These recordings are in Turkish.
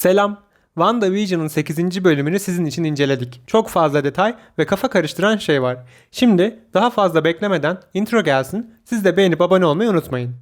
Selam. WandaVision'ın 8. bölümünü sizin için inceledik. Çok fazla detay ve kafa karıştıran şey var. Şimdi daha fazla beklemeden intro gelsin. Siz de beğenip abone olmayı unutmayın.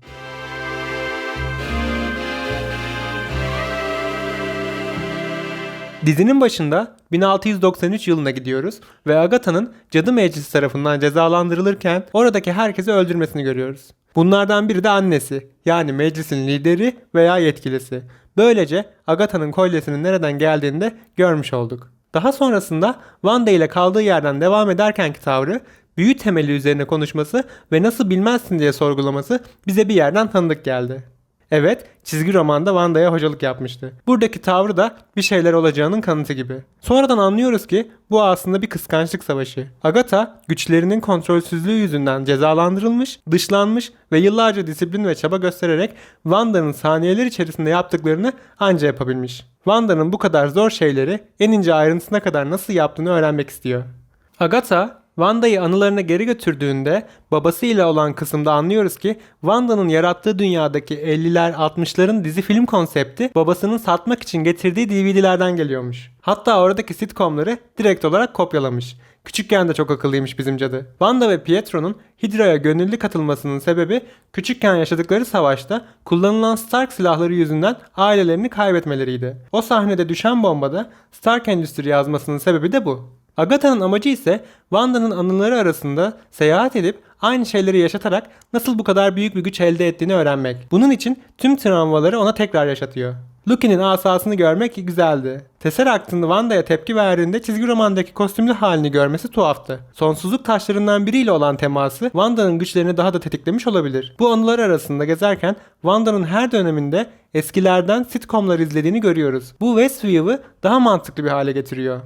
Dizinin başında 1693 yılına gidiyoruz ve Agatha'nın cadı meclisi tarafından cezalandırılırken oradaki herkesi öldürmesini görüyoruz. Bunlardan biri de annesi yani meclisin lideri veya yetkilisi. Böylece Agatha'nın kolyesinin nereden geldiğini de görmüş olduk. Daha sonrasında Wanda ile kaldığı yerden devam ederkenki tavrı büyü temeli üzerine konuşması ve nasıl bilmezsin diye sorgulaması bize bir yerden tanıdık geldi. Evet, çizgi romanda Wanda'ya hocalık yapmıştı. Buradaki tavrı da bir şeyler olacağının kanıtı gibi. Sonradan anlıyoruz ki bu aslında bir kıskançlık savaşı. Agatha güçlerinin kontrolsüzlüğü yüzünden cezalandırılmış, dışlanmış ve yıllarca disiplin ve çaba göstererek Wanda'nın saniyeler içerisinde yaptıklarını anca yapabilmiş. Wanda'nın bu kadar zor şeyleri en ince ayrıntısına kadar nasıl yaptığını öğrenmek istiyor. Agatha Wanda'yı anılarına geri götürdüğünde babasıyla olan kısımda anlıyoruz ki Wanda'nın yarattığı dünyadaki 50'ler 60'ların dizi film konsepti babasının satmak için getirdiği DVD'lerden geliyormuş. Hatta oradaki sitcomları direkt olarak kopyalamış. Küçükken de çok akıllıymış bizim cadı. Wanda ve Pietro'nun Hydra'ya gönüllü katılmasının sebebi küçükken yaşadıkları savaşta kullanılan Stark silahları yüzünden ailelerini kaybetmeleriydi. O sahnede düşen bombada Stark Endüstri yazmasının sebebi de bu. Agatha'nın amacı ise Wanda'nın anıları arasında seyahat edip aynı şeyleri yaşatarak nasıl bu kadar büyük bir güç elde ettiğini öğrenmek. Bunun için tüm travmaları ona tekrar yaşatıyor. Loki'nin asasını görmek güzeldi. Tesseract'ın Wanda'ya tepki verdiğinde çizgi romandaki kostümlü halini görmesi tuhaftı. Sonsuzluk taşlarından biriyle olan teması Wanda'nın güçlerini daha da tetiklemiş olabilir. Bu anılar arasında gezerken Wanda'nın her döneminde eskilerden sitcomlar izlediğini görüyoruz. Bu Westview'ı daha mantıklı bir hale getiriyor.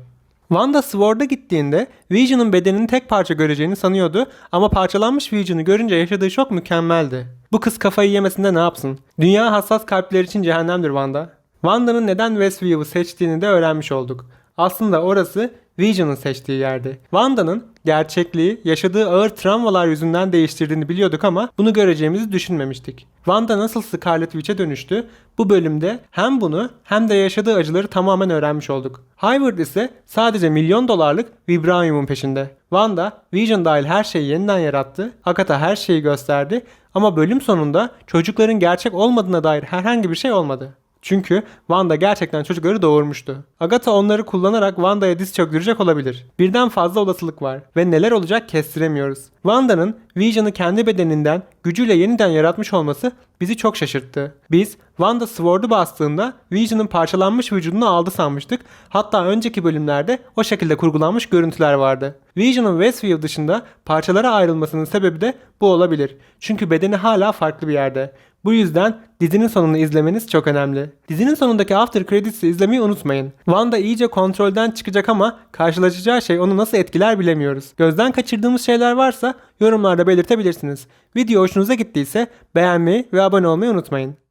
Wanda Sword'a gittiğinde Vision'ın bedenini tek parça göreceğini sanıyordu ama parçalanmış Vision'ı görünce yaşadığı şok mükemmeldi. Bu kız kafayı yemesinde ne yapsın? Dünya hassas kalpler için cehennemdir Wanda. Wanda'nın neden Westview'u seçtiğini de öğrenmiş olduk. Aslında orası Vision'ın seçtiği yerdi. Wanda'nın gerçekliği yaşadığı ağır travmalar yüzünden değiştirdiğini biliyorduk ama bunu göreceğimizi düşünmemiştik. Wanda nasıl Scarlet Witch'e dönüştü? Bu bölümde hem bunu hem de yaşadığı acıları tamamen öğrenmiş olduk. Hayward ise sadece milyon dolarlık Vibranium'un peşinde. Wanda, Vision dahil her şeyi yeniden yarattı. Agatha her şeyi gösterdi ama bölüm sonunda çocukların gerçek olmadığına dair herhangi bir şey olmadı. Çünkü Wanda gerçekten çocukları doğurmuştu. Agatha onları kullanarak Wanda'ya diz çöktürecek olabilir. Birden fazla olasılık var ve neler olacak kestiremiyoruz. Wanda'nın Vision'ı kendi bedeninden gücüyle yeniden yaratmış olması bizi çok şaşırttı. Biz Wanda Sword'u bastığında Vision'ın parçalanmış vücudunu aldı sanmıştık. Hatta önceki bölümlerde o şekilde kurgulanmış görüntüler vardı. Vision'ın Westview dışında parçalara ayrılmasının sebebi de bu olabilir. Çünkü bedeni hala farklı bir yerde. Bu yüzden dizinin sonunu izlemeniz çok önemli. Dizinin sonundaki after credits'i izlemeyi unutmayın. Wanda iyice kontrolden çıkacak ama karşılaşacağı şey onu nasıl etkiler bilemiyoruz. Gözden kaçırdığımız şeyler varsa yorumlarda belirtebilirsiniz. Video hoşunuza gittiyse beğenmeyi ve abone olmayı unutmayın.